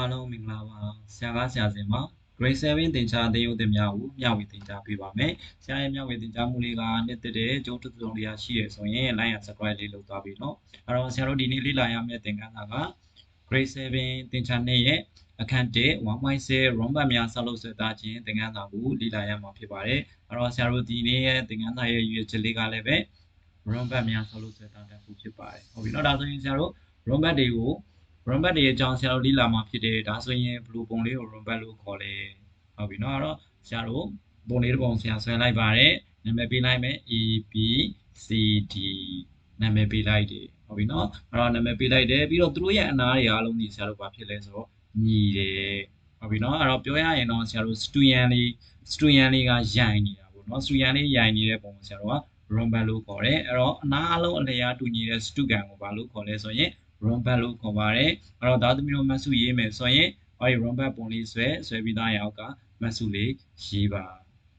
တောင်းသမီးတို့အားလုံးမင်္ဂလာပါဆရာကဆရာစင်ပါ grade 7သင်ကြားသင်ယူသင်များကိုမျှဝေသင်ကြားပေးပါမယ်ဆရာရဲ့မျှဝေသင်ကြားမှုလေးကနှစ်သက်တဲ့ကျိုးတစ်စုံလေးရှိရဆိုရင် like and subscribe လေးလုပ်သွားပြီเนาะအဲ့တော့ဆရာတို့ဒီနေ့လေ့လာရမယ့်သင်ခန်းစာက grade 7သင်ကြားနှစ်ရဲ့အခန်း1 1.6 rombat များဆောက်လုပ်ဆွဲသားခြင်းသင်ခန်းစာကိုလေ့လာရမှာဖြစ်ပါတယ်အဲ့တော့ဆရာတို့ဒီနေ့ရဲ့သင်ခန်းစာရဲ့ရွေးချက်လေးကလည်းပဲ rombat များဆောက်လုပ်ဆွဲသားတဲ့ခုဖြစ်ပါတယ်ဟုတ်ပြီเนาะဒါဆိုရင်ဆရာတို့ rombat တွေကို rombat တွေအကြောင်းဆရာတို့လေ့လာမှာဖြစ်တယ်ဒါဆိုရင်ဘယ်လိုပုံလေးကို rombat လို့ခေါ်လဲဟုတ်ပြီเนาะအဲ့တော့ဆရာတို့ပုံလေးတစ်ပုံဆရာဆွဲလိုက်ပါတယ်နာမည်ပေးလိုက်မယ် A B C D နာမည်ပေးလိုက်တယ်ဟုတ်ပြီเนาะအဲ့တော့နာမည်ပေးလိုက်တယ်ပြီးတော့သူတို့ရဲ့အနားတွေအားလုံးဒီဆရာတို့ဘာဖြစ်လဲဆိုတော့ညီတယ်ဟုတ်ပြီเนาะအဲ့တော့ပြောရရင်တော့ဆရာတို့ student လေး student လေးကယိုင်နေတာပေါ့เนาะ student လေးယိုင်နေတဲ့ပုံကိုဆရာတို့က rombat လို့ခေါ်တယ်အဲ့တော့အနားအလုံးအလျားတူညီတဲ့ student ကိုဘာလို့ခေါ်လဲဆိုရင် rombat လို့ခေါ်ပါတယ်အဲ့တော့သားသမီးတို့မတ်စုရေးမယ်ဆိုရင်ဟောဒီ rombat ပုံလေးဆွဲဆွဲပြီးသားရအောက်ကမတ်စုလေးရေးပါ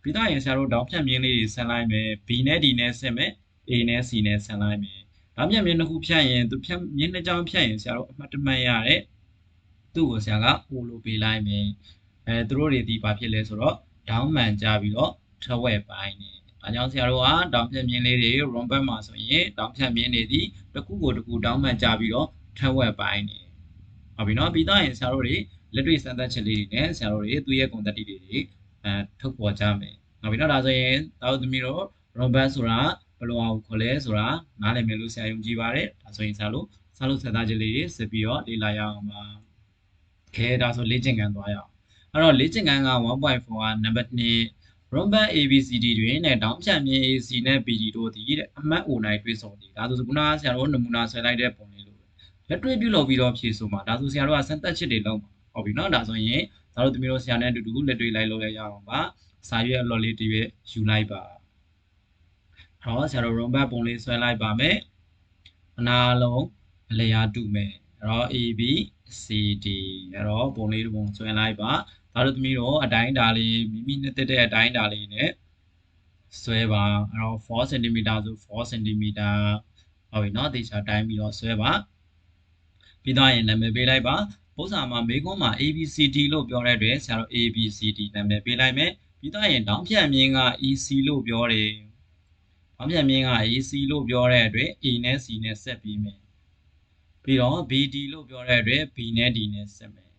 ပြီးသားရင်ဆရာတို့တောင်းဖြတ်မြင်းလေးတွေဆင်းလိုက်မယ် B နဲ့ D နဲ့ဆင်းမယ် A နဲ့ C နဲ့ဆင်းလိုက်မယ်တောင်းဖြတ်မြင်းတစ်ခုဖြတ်ရင်သူဖြတ်မြင်းတစ်ကြောင်းဖြတ်ရင်ဆရာတို့အမှတ်တမဲ့ရတဲ့သူ့ကိုဆရာက O လို့ပေးလိုက်မယ်အဲသူတို့တွေဒီဘာဖြစ်လဲဆိုတော့ဒေါင်းမှန်ကြပြီးတော့ထဝက်ပိုင်းနေ ဒါကြောင့်ဆရာတို့ကတောင်ဖြတ်မြင်းလေးတွေ rombat မှာဆိုရင်တောင်ဖြတ်မြင်းတွေဒီတစ်ခုကိုတစ်ခုတောင်းမှန်ကြပြီးတော့ထက်ဝက်ပိုင်းနေဟုတ်ပြီနော်ပြီးတော့ရင်ဆရာတို့တွေလက်တွေ့စမ်းသပ်ချက်လေးတွေနဲ့ဆရာတို့တွေသူ့ရဲ့ content တွေတွေအဲထုတ်ပေါ်ကြမယ်ဟုတ်ပြီနော်ဒါဆိုရင်တောက်သမီးတို့ robot ဆိုတာဘယ်လိုအောင်ခေါ်လဲဆိုတာနားလည်မယ်လို့ဆရာယုံကြည်ပါတယ်ဒါဆိုရင်ဆရာတို့စာလို့ဆက်သားချက်လေးတွေစစ်ပြီးတော့လေ့လာရအောင်ပါခဲဒါဆိုလေ့ကျင့်ခန်းသွားရအောင်အဲ့တော့လေ့ကျင့်ခန်းက1.4ကနံပါတ်2 Romban ABCD တွင်နဲ့တောင်းဖြတ်မြင် AC နဲ့ PD တို့သည်တဲ့အမှတ် O9 တွေ့ဆုံသည်ဒါဆိုခုနကဆရာတို့နမူနာဆွဲလိုက်တဲ့ပုံလေးလိုပဲလက်တွေ့ပြုလုပ်ပြီးတော့ဖြည့်ဆိုမှာဒါဆိုဆရာတို့ကစမ်းသပ်ချက်တွေလုပ်မှာဟုတ်ပြီနော်ဒါဆိုရင်ဒါတို့သမီးတို့ဆရာနဲ့အတူတူလက်တွေ့လိုက်လုပ်ရအောင်ပါစာရွက်အလော်လေးတရွေ့ယူလိုက်ပါဟောဆရာတို့ Romban ပုံလေးဆွဲလိုက်ပါမယ်အနာလုံးအလျားတူမယ်အဲ့တော့ AB CD အဲ့တော့ပုံလေးတစ်ပုံဆွဲလိုက်ပါ ဒါတို့သမီးတို့အတိုင်းတာလေးမိမိနဲ့တက်တဲ့အတိုင်းတာလေးနဲ့ဆွဲပါအဲ့တော့4 cm ဆို4 cm ဟုတ်ပြီเนาะတေချာတိုင်းပြီးတော့ဆွဲပါပြီးတော့ရင်နာမည်ပေးလိုက်ပါပုံစံမှာမေကွန်းမှာ ABCD လို့ပြောတဲ့အတွက်ဆရာတို့ ABCD နာမည်ပေးလိုက်မယ်ပြီးတော့ရင်တောင်းဖြတ်မြင်းက EC လို့ပြောတယ်တောင်းဖြတ်မြင်းက AC လို့ပြောတဲ့အတွက် A နဲ့ C နဲ့ဆက်ပြီးမယ်ပြီးတော့ BD လို့ပြောတဲ့အတွက် B နဲ့ D နဲ့ဆက်မယ်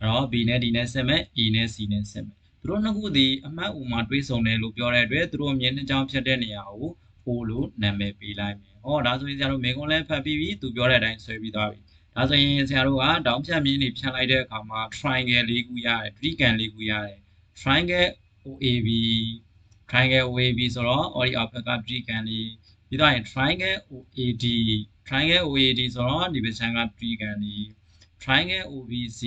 အဲ့တော့ B နဲ့ D နဲ့ဆက်မယ် E နဲ့ C နဲ့ဆက်မယ်သူတို့နှစ်ခုဒီအမှတ် O မှာတွေးဆုံတယ်လို့ပြောတဲ့အတွက်သူတို့အမြင်နှစ်ကြောင်းဖြတ်တဲ့နေရာကို O လို့နာမည်ပေးလိုက်မယ်။ဟောဒါဆိုရင်ဆရာတို့မေကွန်လဲဖတ်ပြီးပြီသူပြောတဲ့အတိုင်းဆွဲပြီးသွားပြီ။ဒါဆိုရင်ဆရာတို့ကတောင်းဖြတ်မြင်းတွေဖြတ်လိုက်တဲ့အခါမှာ triangle လေးခုရတယ် triangle လေးခုရတယ်။ triangle OAB triangle OAB ဆိုတော့ ori အောက်ဘက်က triangle လေးပြီးတော့ရင် triangle OAD triangle OAD ဆိုတော့ဒီဘက်ခြမ်းက triangle လေး triangle OBC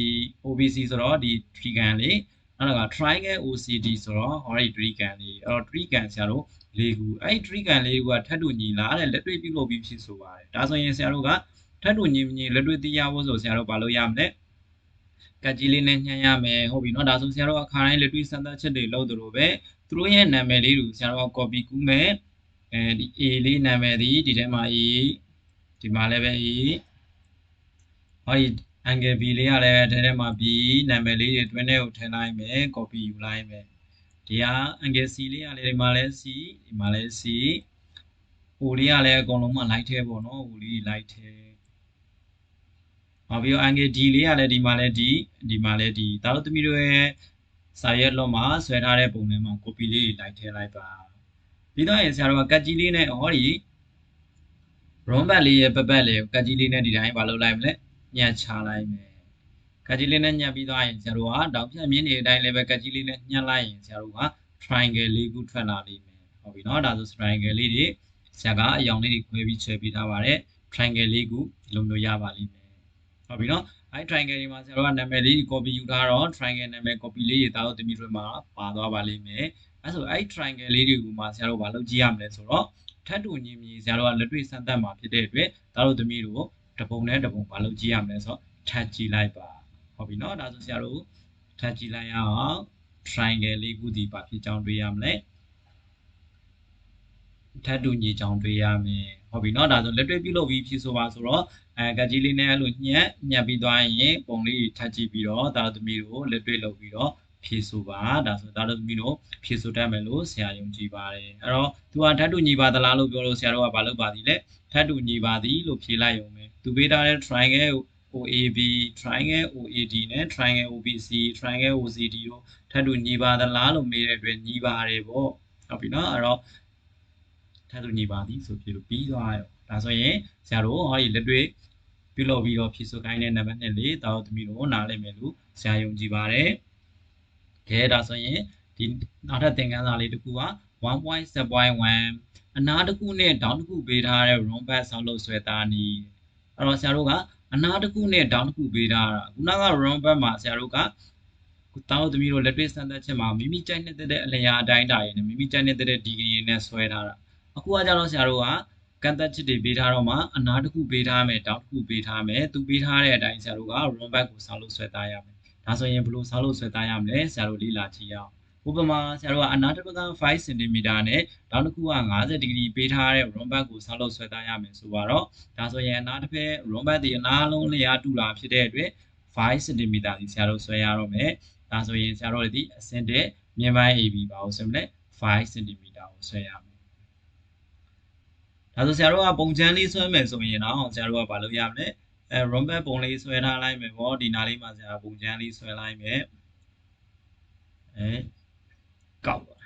OBC ဆိုတော့ဒီ triangle လေးနောက်က triangle OCD ဆိုတော့ဟောဒီ triangle လေးအဲ့တော့ triangle ဆရာတို့လေးခုအဲ့ဒီ triangle လေးခုကထပ်တူညီလားတဲ့လက်တွေ့ပြုလုပ်ပြီးဖြစ်ဆိုပါတယ်ဒါဆိုရင်ဆရာတို့ကထပ်တူညီညီလက်တွေ့သိရဖို့ဆိုဆရာတို့ဘာလုပ်ရမလဲကတ်ကြီးလေးနဲ့ညှမ်းရမယ်ဟုတ်ပြီเนาะဒါဆိုဆရာတို့အခါတိုင်းလက်တွေ့စမ်းသပ်ချက်တွေလုပ်သလိုပဲသူတို့ရဲ့နာမည်လေးကိုဆရာတို့က copy ကူးမယ်အဲဒီ A လေးနာမည်ဒီဒီထဲမှာ A ဒီမှာလည်းပဲ A ဟောဒီ angle B လေးကလည်းထဲထဲမှာ B နာမည်လေးတွေတွင်းထဲကိုထည့်လိုက်မယ် copy ယူလိုက်မယ်ဒီက angle C လေးကလည်းဒီမှာလည်း C ဒီမှာလည်း C ဟိုလေးကလည်းအကုန်လုံးမှ light ထဲပေါ့နော်ဟိုလေး light ထဲဟောပြီးတော့ angle D လေးကလည်းဒီမှာလည်း D ဒီမှာလည်း D ဒါတို့သမီးတို့ရဲ့စာရွက်လုံးမှာဆွဲထားတဲ့ပုံထဲမှာ copy လေးတွေ light ထဲလိုက်ပါပြီးတော့ရင်ဆရာတို့ကကတ်ကြီးလေးနဲ့ဟောဒီ rombat လေးရဲ့ပပတ်လေးကိုကတ်ကြီးလေးနဲ့ဒီတိုင်းမလုပ်လိုက်မလဲ ညှက်ချလိုက်မယ်ကတ်ကြီးလေးနဲ့ညှက်ပြီးသွားရင်ဆရာတို့ကတောင်ဖြတ်မြင်းနေတဲ့အတိုင်းလည်းပဲကတ်ကြီးလေးနဲ့ညှက်လိုက်ရင်ဆရာတို့က triangle လေးခုထွက်လာလိမ့်မယ်ဟုတ်ပြီနော်ဒါဆို triangle လေးတွေဆရာကအယောင်လေးတွေခွဲပြီးချဲပေးထားပါတယ် triangle လေးခုဒီလိုမျိုးရပါလိမ့်မယ်ဟုတ်ပြီနော်အဲ triangle ဒီမှာဆရာတို့ကနာမည်လေး copy ယူထားတော့ triangle နာမည် copy လေးတွေတာတော့တမီတွေမှာပါသွားပါလိမ့်မယ်အဲဆိုအဲ triangle လေးတွေကိုမှဆရာတို့ဘာလုပ်ကြည့်ရမလဲဆိုတော့ထပ်တူညီမြည်ဆရာတို့ကလက်တွေ့စမ်းသပ်မှာဖြစ်တဲ့အတွက်ဒါတို့တမီတို့ တပုံနဲ့တပုံမလုပ်ကြည့်ရမယ်ဆိုတော့ထပ်ကြည့်လိုက်ပါဟုတ်ပြီနော်ဒါဆိုဆရာတို့ထပ်ကြည့်လိုက်ရအောင် triangle လေးခုဒီပါဖြစ်ကြောင်းတွေ့ရမလဲထပ်တူညီကြောင်းတွေ့ရမယ်ဟုတ်ပြီနော်ဒါဆိုလက်တွေ့ပြုလုပ်ပြီးဖြစ်ဆိုပါဆိုတော့အဲကကြီးလေးနဲ့အဲ့လိုညက်ညက်ပြီးသွားရင်ပုံလေးထပ်ကြည့်ပြီးတော့သာသမီတို့လက်တွေ့လုပ်ပြီးတော့ ဖြည့်ဆိုပါဒါဆိုတာသမီတို့ဖြည့်ဆိုတတ်မယ်လို့ဆရာယုံကြည်ပါတယ်အဲ့တော့သူကဓာတ်တူညီပါသလားလို့ပြောလို့ဆရာတို့ကဘာလုပ်ပါသည်လဲဓာတ်တူညီပါသည်လို့ဖြေလိုက်ရုံပဲသူပေးထားတဲ့ triangle OAB triangle OAD နဲ့ triangle OBC triangle OCD တို့ထပ်တူညီပါသလားလို့မေးတဲ့အတွက်ညီပါတယ်ပေါ့ဟုတ်ပြီနော်အဲ့တော့ထပ်တူညီပါသည်ဆိုပြလို့ပြီးသွားရောဒါဆိုရင်ဆရာတို့ဟောဒီလက်တွေ့ပြုလုပ်ပြီးတော့ဖြည့်ဆိုခိုင်းတဲ့နံပါတ်2လေးတာတို့သမီးတို့နားလည်မယ်လို့ဆရာယုံကြည်ပါတယ် ကဲဒါဆိုရင်ဒီနောက်ထပ်သင်ခန်းစာလေးတစ်ခုက1.7.1အနာတစ်ခုနဲ့ဒေါင်းတစ်ခုပေးထားတဲ့ room back ဆောက်လုပ်ဆွဲသားနီးအဲ့တော့ဆရာတို့ကအနာတစ်ခုနဲ့ဒေါင်းတစ်ခုပေးထားတာခုနက room back မှာဆရာတို့ကတောင်းသမီးတို့လက်တွေ့စမ်းသပ်ချက်မှာမိမိကြိုက်နေတဲ့အလျာအတိုင်းတာရည်နဲ့မိမိကြိုက်နေတဲ့ဒီဂရီနဲ့ဆွဲထားတာအခုကကြတော့ဆရာတို့ကကန့်သက်ချက်တွေပေးထားတော့မှအနာတစ်ခုပေးထားမယ်တောင်းတစ်ခုပေးထားမယ်သူပေးထားတဲ့အတိုင်းဆရာတို့က room back ကိုဆောက်လုပ်ဆွဲသားရမယ် ဒါဆိုရင်ဘယ်လိုဆောက်လုပ်ဆွဲသားရမလဲဆရာတို့လေ့လာကြည့်ရအောင်ဥပမာဆရာတို့ကအနာတစ်ပတ်က5 cm နဲ့တောင်းတစ်ခုက50ဒီဂရီပေးထားတဲ့ room back ကိုဆောက်လုပ်ဆွဲသားရမယ်ဆိုတော့ဒါဆိုရင်အနာတစ်ဖက် room back ဒီအနာလုံးလျာတူလာဖြစ်တဲ့အတွက်5 cm ဒီဆရာတို့ဆွဲရတော့မယ်ဒါဆိုရင်ဆရာတို့ဒီအဆင့်တဲ့မြင်ပိုင်း AB ပါလို့ဆိုရင်5 cm ကိုဆွဲရမယ်ဒါဆိုဆရာတို့ကပုံချမ်းလေးဆွဲမယ်ဆိုရင်တော့ဆရာတို့ကဘာလုပ်ရမလဲ အဲ rombus ပုံလေးဆွဲထားလိုက်မယ်ပေါ့ဒီနားလေးမှာဆရာပုံချမ်းလေးဆွဲလိုက်မယ်အဲကောက်ပါ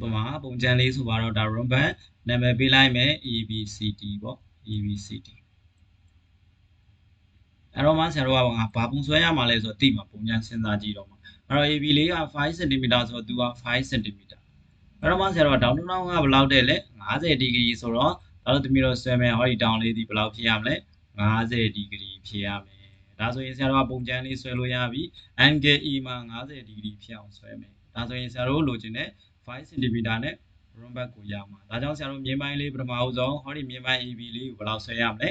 ပမာပုံချမ်းလေးဆိုပါတော့ဒါ rombus နာမည်ပေးလိုက်မယ် ABCD ပေါ့ ABCD အဲ့တော့မှဆရာတို့ကငါဘာပုံဆွဲရမှာလဲဆိုတော့တိမှာပုံညာစဉ်းစားကြည့်တော့မှာအဲ့တော့ AB လေးက5 cm ဆိုတော့သူက5 cm အဲ့တော့မှဆရာတို့က down down ကဘယ်လောက်တဲ့လဲ50ဒီဂရီဆိုတော့ဒါလို့တမီတော့ဆွဲမယ်ဟောဒီ down လေးဒီဘယ်လောက်ဖြစ်ရမလဲ50ဒီဂရီဖြစ်ရမယ်ဒါဆိုရင်ဆရာတို့ကပုံချမ်းလေးဆွဲလို့ရပြီ angle E မှာ50ဒီဂရီဖြစ်အောင်ဆွဲမယ်ဒါဆိုရင်ဆရာတို့လိုချင်တဲ့5 cm နဲ့ room back ကိုရမှာဒါကြောင့်ဆရာတို့မြင်းပိုင်းလေးပထမဦးဆုံးဟောဒီမြင်းပိုင်း AB လေးကိုဘယ်လောက်ဆွဲရမလဲ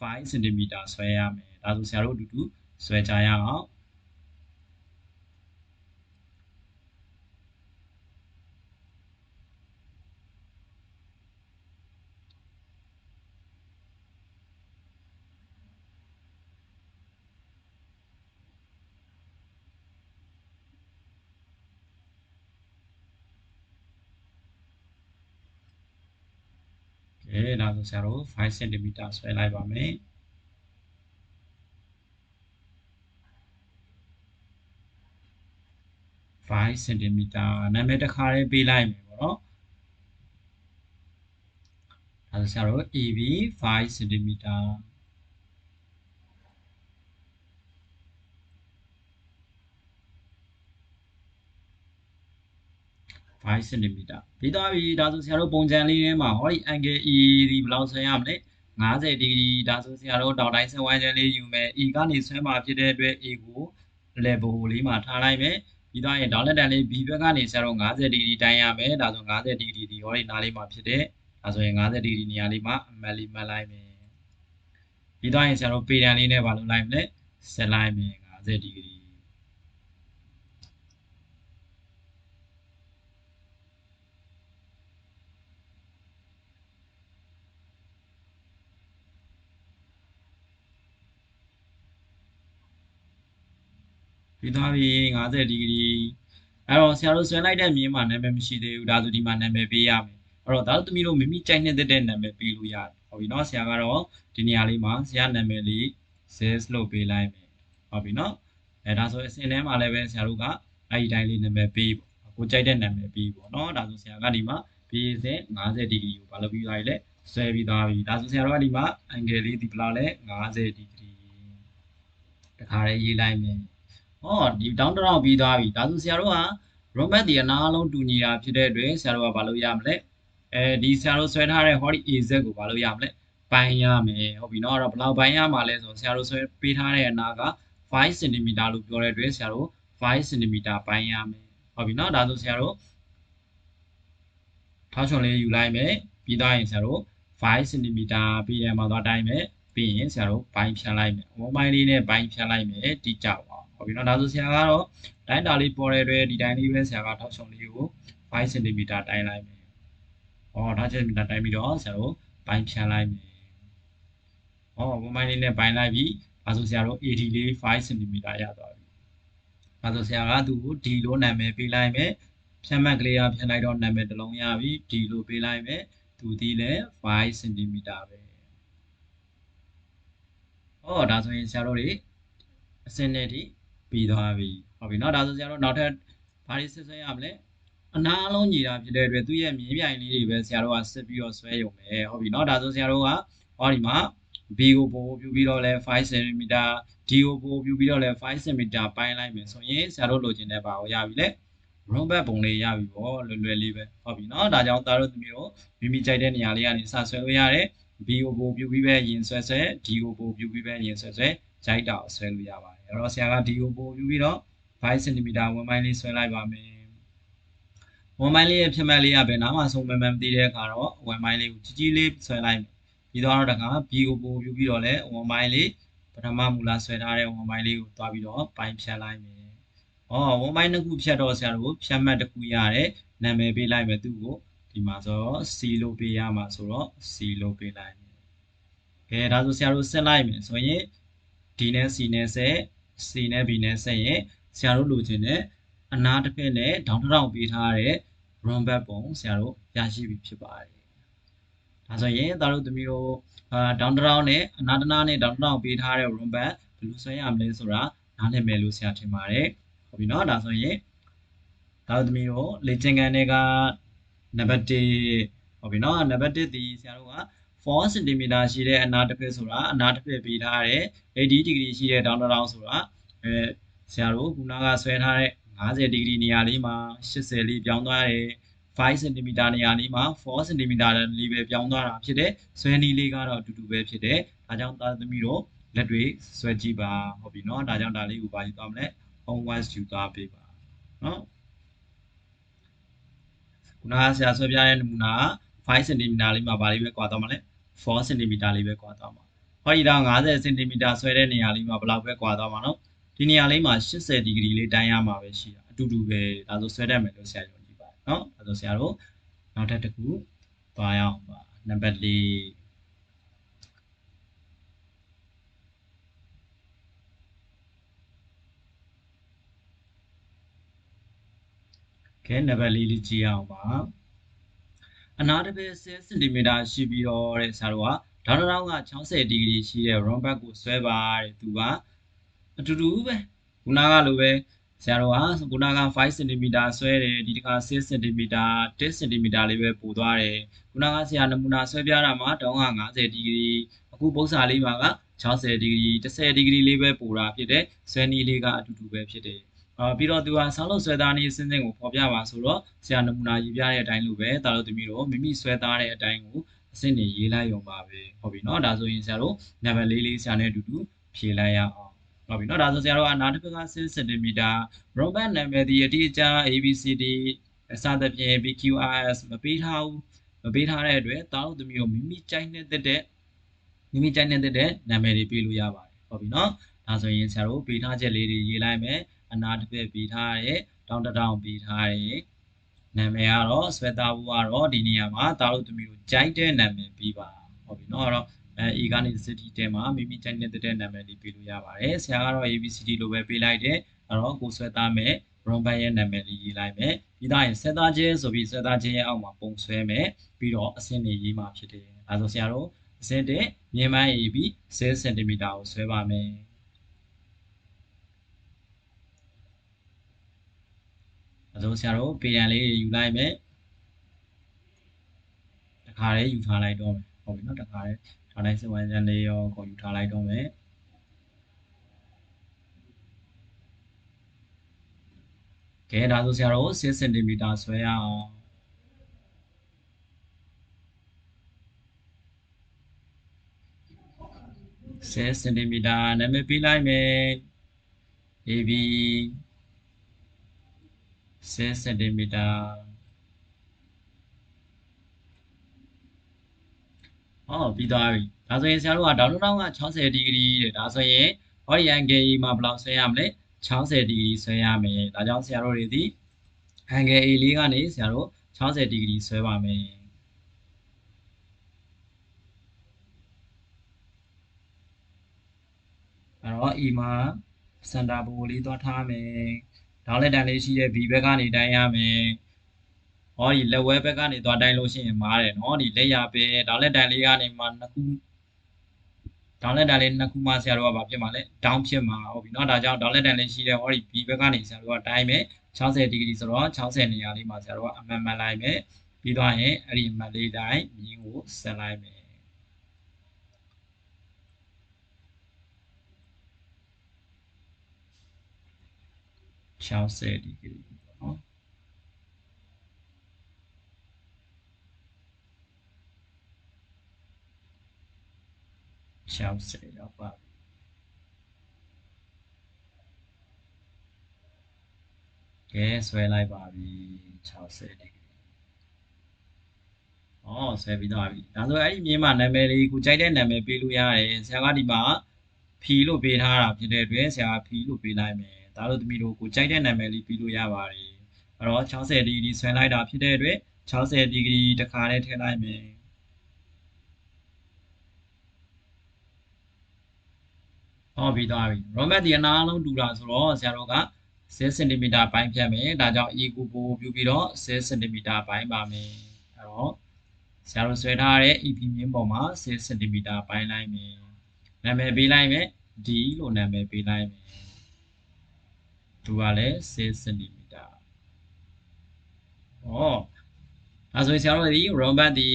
5 cm ဆွဲရမယ် ဒါဆိုဆရာတို့အတူတူဆွဲကြရအောင်ကဲဒါဆိုဆရာတို့5 cm ဆွဲလိုက်ပါမယ် 5 cm နာမည်တစ်ခါလေးပေးလိုက်မယ်ပေါ့နော်ဒါဆိုဆရာတို့ AB 5 cm 5 cm ပြီးသွားပြီဒါဆိုဆရာတို့ပုံစံလေးထဲမှာဟောဒီ angle E ဒီဘယ်လောက်ဆွဲရမလဲ50ဒီဂရီဒါဆိုဆရာတို့တောင်တိုင်းဆွဲဝိုင်းချမ်းလေးယူမယ် E ကနေဆွဲမှာဖြစ်တဲ့အတွက် A ကို level လေးမှာထားလိုက်မယ် ပြီးသွားရင်ဒေါင်းလက်တန်လေး B ဘက်ကနေဆရာတို့50ဒီဂရီတိုင်းရမယ်ဒါဆို50ဒီဂရီဒီဟောဒီနားလေးမှာဖြစ်တဲ့ဒါဆိုရင်50ဒီဂရီနေရာလေးမှာအမတ်လေးမှတ်လိုက်မယ်ပြီးသွားရင်ဆရာတို့ပေတံလေးနဲ့ဘာလုပ်လိုက်မလဲဆက်လိုက်မယ်50ဒီဂရီ ပြီးသွားပြီ50ဒီဂရီအဲ့တော့ဆရာတို့ဆွဲလိုက်တဲ့မြင်းမှာနာမည်မရှိသေးဘူးဒါဆိုဒီမှာနာမည်ပေးရမယ်အဲ့တော့ဒါတို့သမီးတို့မိမိကြိုက်နေတဲ့နာမည်ပေးလို့ရတယ်ဟုတ်ပြီနော်ဆရာကတော့ဒီနေရာလေးမှာဆရာနာမည်လေး sales လုပ်ပေးလိုက်မယ်ဟုတ်ပြီနော်အဲဒါဆိုအစင်ထဲမှာလည်းပဲဆရာတို့ကအဲ့ဒီတိုင်းလေးနာမည်ပေးပေါ့ကိုကြိုက်တဲ့နာမည်ပေးပေါ့နော်ဒါဆိုဆရာကဒီမှာပေးစဉ်50ဒီဂရီကိုဘာလုပ်ပြီးသွားပြီလဲဆွဲပြီးသွားပြီဒါဆိုဆရာတို့ကဒီမှာ angle လေးဒီဘယ်လောက်လဲ50ဒီဂရီတခါလေးရေးလိုက်မယ် ဟောဒီတောင်းတရောင်ပြီးသွားပြီဒါဆိုဆရာတို့က romat ဒီအနားလုံးတူညီတာဖြစ်တဲ့အတွက်ဆရာတို့ကဘာလုပ်ရမလဲအဲဒီဆရာတို့ဆွဲထားတဲ့ဟောဒီ AZ ကိုဘာလုပ်ရမလဲပိုင်းရမယ်ဟုတ်ပြီเนาะအဲ့တော့ဘယ်လောက်ပိုင်းရမှာလဲဆိုတော့ဆရာတို့ဆွဲပေးထားတဲ့အနာက5 cm လို့ပြောတဲ့အတွက်ဆရာတို့5 cm ပိုင်းရမယ်ဟုတ်ပြီเนาะဒါဆိုဆရာတို့ထောက်ချွန်လေးယူလိုက်မယ်ပြီးသားရင်ဆရာတို့5 cm ပြီးရမှာသွားတိုင်းမယ်ပြီးရင်ဆရာတို့ပိုင်းဖြတ်လိုက်မယ်အဝန်းပိုင်းလေးနဲ့ပိုင်းဖြတ်လိုက်မယ်တိကျပါ ဟုတ်ပြီနော်ဒါဆိုဆရာကတော့တိုင်းတာလေးပေါ်တဲ့အတွက်ဒီတိုင်းလေးပဲဆရာကထောက်ချုံလေးကို5 cm တိုင်းလိုက်မယ်။ဟော5 cm တိုင်းပြီးတော့ဆရာတို့ပိုင်းဖြန်းလိုက်မယ်။ဟောပုံမိုင်းလေးနဲ့ပိုင်းလိုက်ပြီးဒါဆိုဆရာတို့ AD လေး5 cm ရသွားပြီ။ဒါဆိုဆရာကသူ့ကို D လို့နာမည်ပေးလိုက်မယ်။ဖြန်းမှတ်ကလေးကဖြန်းလိုက်တော့နာမည်တစ်လုံးရပြီ။ D လို့ပေးလိုက်မယ်။သူဒီလည်း5 cm ပဲ။ဟောဒါဆိုရင်ဆရာတို့တွေအစင်းနဲ့ဒီ ပြီးသွားပြီဟုတ်ပြီเนาะဒါဆိုဆရာတို့နောက်ထပ်ဘာတွေဆက်ဆွဲရမလဲအနာအလုံးညီတာဖြစ်တဲ့အတွက်သူ့ရဲ့မြင်းပြိုင်လေးတွေပဲဆရာတို့ကဆက်ပြီးတော့ဆွဲရုံပဲဟုတ်ပြီเนาะဒါဆိုဆရာတို့ကဟောဒီမှာ B ကိုပို့ပြပြီးတော့လဲ5 cm D ကိုပို့ပြပြီးတော့လဲ5 cm ပိုင်းလိုက်မယ်ဆိုရင်ဆရာတို့လိုချင်တဲ့ဘာကိုရပြီလဲ robot ပုံလေးရပြီပေါ့လွယ်လွယ်လေးပဲဟုတ်ပြီเนาะဒါကြောင့်သားတို့သမီးတို့မိမိကြိုက်တဲ့နေရာလေးကနေစဆွဲလို့ရတယ် B ကိုပို့ပြပြီးပဲရင်ဆွဲဆွဲ D ကိုပို့ပြပြီးပဲရင်ဆွဲဆွဲဂျိုက်တာကိုဆွဲလို့ရပါတယ် ယ် အဲ့တော့ဆရာကဒီကိုပို့ပြီးတော့5 cm ဝန်ပိုင်းလေးဆွဲလိုက်ပါမယ်ဝန်ပိုင်းလေးရဲ့ဖြစ်မဲ့လေးကဘယ်နားမှာဆုံးမှန်းမှန်းမသိတဲ့အခါတော့ဝန်ပိုင်းလေးကိုကြီးကြီးလေးဆွဲလိုက်မယ်ပြီးတော့တခါ B ကိုပို့ပြီးပြီးတော့လဲဝန်ပိုင်းလေးပထမမူလဆွဲထားတဲ့ဝန်ပိုင်းလေးကိုတွားပြီးတော့ပိုင်းဖြတ်လိုက်မယ်။ဩဝန်ပိုင်းတစ်ခုဖြတ်တော့ဆရာတို့ဖြတ်မှတ်တစ်ခုရတဲ့နာမည်ပေးလိုက်မယ်သူ့ကိုဒီမှာဆိုတော့ C လို့ပေးရမှာဆိုတော့ C လို့ပေးလိုက်မယ်။ကဲဒါဆိုဆရာတို့ဆက်လိုက်မယ်ဆိုရင် D နဲ့ C နဲ့ဆက် C နဲ့ B နဲ့ဆက်ရင်ဆရာတို့လိုချင်တဲ့အနာတစ်ဖက်နဲ့ဒေါင်းတစ်ထောင်ပေးထားတဲ့ run back ပုံဆရာတို့ရရှိပြီဖြစ်ပါတယ်။ဒါဆိုရင်သားတို့သမီးတို့အာဒေါင်းတစ်ထောင်နဲ့အနာတစ်နာနဲ့ဒေါင်းတစ်ထောင်ပေးထားတဲ့ run back ဘယ်လိုဆွဲရမလဲဆိုတာနားလည်မယ်လို့ဆရာထင်ပါတယ်။ဟုတ်ပြီနော်ဒါဆိုရင်သားတို့သမီးတို့လေ့ကျင့်ခန်းတွေကနံပါတ်1ဟုတ်ပြီနော်နံပါတ်1ဒီဆရာတို့က 4 cm ရှိတဲ့အနာတစ်ဖက်ဆိုတာအနာတစ်ဖက်ပေးထားတဲ့80 degree ရှိတဲ့ down down ဆိုတာအဲဆရာတို့ခုနကဆွဲထားတဲ့50 degree နေရာလေးမှာ80လေးပြောင်းသွားတယ်5 cm နေရာလေးမှာ4 cm လေးပဲပြောင်းသွားတာဖြစ်တဲ့ဆွဲနီးလေးကတော့အတူတူပဲဖြစ်တယ်ဒါကြောင့်သားသမီးတို့လက်တွေဆွဲကြည့်ပါဟုတ်ပြီเนาะဒါကြောင့်ဒါလေးကိုပါယူသွားမလဲ home wise ယူသွားပေးပါเนาะခုနကဆရာဆွဲပြတဲ့နမူနာ5 cm လေးမှာဗာလေးပဲကွာသွားမှာလဲ 4 cm လေးပဲကွာသွားမှာဟောဒီတော့50 cm ဆွဲတဲ့နေရာလေးမှာဘယ်လောက်ပဲကွာသွားမှာနော်ဒီနေရာလေးမှာ80ဒီဂရီလေးတိုင်းရမှာပဲရှိတာအတူတူပဲဒါဆိုဆွဲတတ်မယ်လို့ဆရာယုံကြည်ပါတယ်နော်ဒါဆိုဆရာတို့နောက်ထပ်တစ်ခုသွားရအောင်ပါနံပါတ်၄ကဲနံပါတ်၄လေးကြည့်အောင်ပါ အနာတစ်ပဲ10စင်တီမီတာရှိပြီးတော့တဲ့ဆရာတို့ကဒေါင်းတောင်းက60ဒီဂရီရှိတဲ့ round back ကိုဆွဲပါတဲ့သူကအတူတူပဲခုနကလိုပဲဆရာတို့ကခုနက5 cm ဆွဲတယ်ဒီတစ်ခါ6 cm 10 cm လေးပဲပို့သွားတယ်ခုနကဆရာနမူနာဆွဲပြတာမှာတောင်းက90ဒီဂရီအခုပုံစံလေးမှာက60ဒီဂရီ10ဒီဂရီလေးပဲပို့တာဖြစ်တယ်ဆွဲနီးလေးကအတူတူပဲဖြစ်တယ် အာပြီးတော့သူဟာဆောင်းလုပ်ဆွဲသားနည်းအစဉ်စဉ်ကိုဖော်ပြပါဆိုတော့ဆရာနမူနာရေးပြတဲ့အတိုင်းလိုပဲဒါတို့သမီးတို့မိမိဆွဲသားတဲ့အတိုင်းကိုအစဉ်နေရေးလိုက်ရုံပါပဲဟုတ်ပြီနော်ဒါဆိုရင်ဆရာတို့နံပါတ်၄လေးဆရာနဲ့အတူတူဖြေလိုက်ရအောင်ဟုတ်ပြီနော်ဒါဆိုဆရာတို့ကနာတစ်ဖက်က10စင်တီမီတာဘရောဘတ်နံပါတ်ဒီအတိအကျ ABCD အစသဖြင့် BQRS မပေးထားဘူးမပေးထားတဲ့အတွက်တားလို့သမီးတို့မိမိကြိုက်နေတဲ့မိမိကြိုက်နေတဲ့နံပါတ်တွေပေးလို့ရပါတယ်ဟုတ်ပြီနော်ဒါဆိုရင်ဆရာတို့ပေးထားချက်လေးတွေရေးလိုက်မယ် အနာတစ်ဖက်ပေးထားတဲ့တောင်းတတောင်းပေးထားတဲ့နာမည်ကတော့ဆွဲသားဘူးကတော့ဒီနေရာမှာတာလို့သမီးကိုကြိုက်တဲ့နာမည်ပြီးပါဟုတ်ပြီเนาะအဲ့တော့အဲ A ကနေ city တဲမှာမိမိကြိုက်နေတဲ့နာမည်လေးပေးလို့ရပါတယ်ဆရာကတော့ ABCD လိုပဲပေးလိုက်တယ်အဲ့တော့ကိုဆွဲသားမဲ့ Romban ရဲ့နာမည်လေးရေးလိုက်မယ်ပြီးသားရင်ဆွဲသားချင်းဆိုပြီးဆွဲသားချင်းရဲ့အောက်မှာပုံဆွဲမယ်ပြီးတော့အဆင့်တွေရေးမှာဖြစ်တယ်အဲဆိုဆရာတို့အဆင့်တဲ့မြင်မှန်းရေးပြီး10 cm ကိုဆွဲပါမယ် အဲဆိုဆရာတို့ပေရန်လေးယူလိုက်မယ်တခါလေးယူထားလိုက်တော့မယ်ဟုတ်ပြီနော်တခါလေးထားလိုက်စဝိုင်းစံလေးရောကိုယူထားလိုက်တော့မယ်ကဲဒါဆိုဆရာတို့6 cm ဆွဲရအောင်10 cm နာမည်ပေးလိုက်မယ် AB 10 cm ဟောပြီးသွားပြီဒါဆိုရင်ဆရာတို့ကဒေါင်းတောင်းက60ဒီဂရီတဲ့ဒါဆိုရင်ဟောဒီ angle မှာဘယ်လောက်ဆွဲရမလဲ60ဒီဂရီဆွဲရမယ်ဒါကြောင့်ဆရာတို့တွေဒီ angle A လေးကနေဆရာတို့60ဒီဂရီဆွဲပါမယ်အဲ့တော့ E မှာစင်တာဘူလေးသွားထားမယ် ဒေါင်းလက်တန်လေးရှိတဲ့ B ဘက်ကနေတိုင်းရမယ်ဟောဒီလက်ဝဲဘက်ကနေသွားတိုင်းလို့ရှိရင်မားတယ်နော်ဒီလက်ရပဲဒေါင်းလက်တန်လေးကနေမှနှစ်ခုဒေါင်းလက်တန်လေးနှစ်ခုမှဆရာတို့ကဘာဖြစ်မှာလဲဒေါင်းဖြစ်မှာဟုတ်ပြီနော်ဒါကြောင့်ဒေါင်းလက်တန်လေးရှိတဲ့ဟောဒီ B ဘက်ကနေဆရာတို့ကတိုင်းမယ်60ဒီဂရီဆိုတော့60နေရာလေးမှာဆရာတို့ကအမှတ်မှတ်လိုက်မယ်ပြီးတော့ရင်အဲ့ဒီမှတ်လေးတိုင်းမြင်းကိုဆက်လိုက်မယ် 60ဒီဂရီပေါ့နော်60ရောက်ပါကဲဆွဲလိုက်ပါပြီ60ဒီဂရီဩဆွဲပြီးတော့ပြီဒါဆိုအဲ့ဒီမြင်းမှာနာမည်လေးကိုကြိုက်တဲ့နာမည်ပေးလို့ရတယ်ဆရာကဒီမှာဖီလို့ပေးထားတာဖြစ်တဲ့အတွက်ဆရာကဖီလို့ပေးလိုက်မယ် ဒါတို့သမီးတို့ကိုကြိုက်တဲ့နာမည်လေးပေးလို့ရပါတယ်အဲ့တော့60ဒီဂရီဆွဲလိုက်တာဖြစ်တဲ့အတွက်60ဒီဂရီတစ်ခါလေးထည့်လိုက်မယ်ဟောပြီးသွားပြီရောမက်ဒီအနားလုံးတူတာဆိုတော့ဆရာတို့က10 cm ပိုင်းဖြတ်မယ်ဒါကြောင့် e ကိုပို့ပြပြီးတော့10 cm ပိုင်းပါမယ်အဲ့တော့ဆရာတို့ဆွဲထားတဲ့ EP မြင်းပေါ်မှာ10 cm ပိုင်းလိုက်မယ်နာမည်ပေးလိုက်မယ် D လို့နာမည်ပေးလိုက်မယ် သူကလည်း10 cm ဩဒါဆိုရင်ဆရာတို့ဒီ robot ဒီ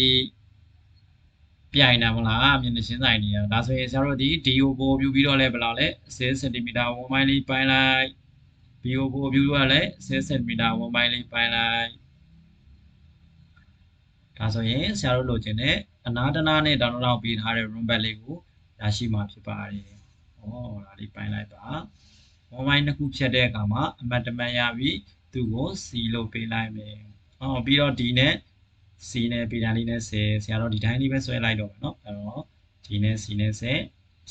ပြိုင်တာမလားမျက်နှာချင်းဆိုင်နေရဒါဆိုရင်ဆရာတို့ဒီ DO ပို့ပြပြီးတော့လဲဘယ်လောက်လဲ10 cm ဝန်းပိုင်းလေးပိုင်းလိုက် BO ပို့ပြလို့လည်း10 cm ဝန်းပိုင်းလေးပိုင်းလိုက်ဒါဆိုရင်ဆရာတို့လိုချင်တဲ့အနာတနာနဲ့တောင်းတောင်းပေးထားတဲ့ room bed လေးကိုရရှိမှာဖြစ်ပါတယ်။ဩဒါလေးပိုင်းလိုက်ပါ။ mobile တစ်ခုဖြတ်တဲ့အခါမှာအမှတ်တမဲ့ရပြီးသူ့ကို C လို့ပေးလိုက်မယ်။ဟောပြီးတော့ D နဲ့ C နဲ့ပေတံလေးနဲ့10ဆရာတို့ဒီတိုင်းလေးပဲဆွဲလိုက်တော့မယ်နော်။အဲ့တော့ D နဲ့ C နဲ့10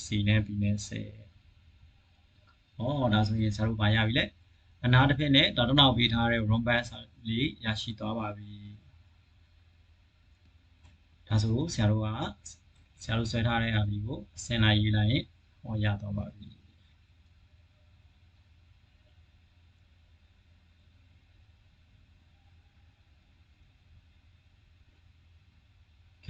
C နဲ့ B နဲ့10ဩဒါဆိုရင်ဆရာတို့ပါရပြီလေ။အနာတစ်ဖက်နဲ့တောင်းတောင်းပေးထားတဲ့ room bed လေးရရှိသွားပါပြီ။ဒါဆိုဆရာတို့ကဆရာတို့ဆွဲထားတဲ့အားလေးကိုဆင်လိုက်ရေးလိုက်ရင်ဟောရတော့ပါပြီ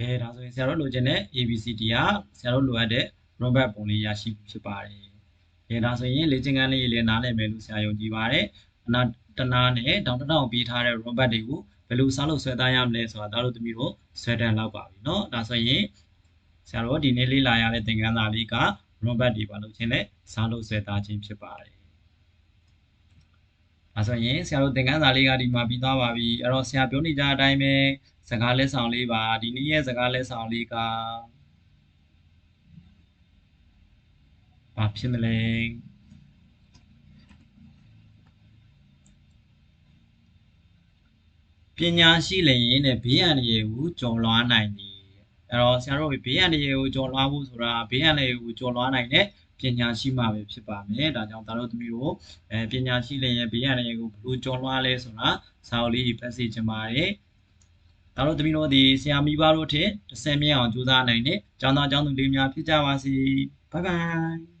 ကဲဒါဆိုရင်ဆရာတို့လိုချင်တဲ့ ABCD ကဆရာတို့လိုအပ်တဲ့ robot ပုံလေးရရှိဖြစ်ပါတယ်။ကဲဒါဆိုရင်လေ့ကျင့်ခန်းလေးလေးနားလည်မယ်လို့ဆရာယုံကြည်ပါတယ်။အနာတနာနဲ့တောင်တတောင်ပေးထားတဲ့ robot တွေကိုဘယ်လိုစားလို့ဆွဲသားရမလဲဆိုတာဒါတို့သမီးတို့ဆွဲတန်းလောက်ပါပြီเนาะဒါဆိုရင်ဆရာတို့ဒီနေ့လေ့လာရတဲ့သင်ခန်းစာလေးက robot တွေပါလို့ချင်းနဲ့စားလို့ဆွဲသားခြင်းဖြစ်ပါတယ် ။ အဲဆိုရင်ဆရာတို့သင်ခန်းစာလေးကဒီမှာပြီးသွားပါပြီအဲ့တော့ဆရာပြောနေကြတဲ့အတိုင်းပဲစကားလက်ဆောင်လေးပါဒီနေ့ရဲ့စကားလက်ဆောင်လေးကဘာဖြစ်မလဲပညာရှိလျင်တဲ့ဘေးအန္တရာယ်ကိုကျော်လွှားနိုင်သည်အဲ့တော့ဆရာတို့ဘေးအန္တရာယ်ကိုကျော်လွှားဖို့ဆိုတာဘေးအန္တရာယ်ကိုကျော်လွှားနိုင်တဲ့ ပညာရှိမှပဲဖြစ်ပါမယ်ဒါကြောင့်ဒါတို့သမီးတို့အဲပညာရှိလျင်ဘေးအန္တရာယ်ကိုဘယ်လိုကျော်လွှားလဲဆိုတာစာအုပ်လေးဖတ်စီချင်ပါတယ်ဒါတို့သမီးတို့ဒီဆရာမိဘတို့ထက်10မြင့်အောင်ကြိုးစားနိုင်တဲ့ကျောင်းသားကျောင်းသူလေးများဖြစ်ကြပါစေဘိုင်ဘိုင်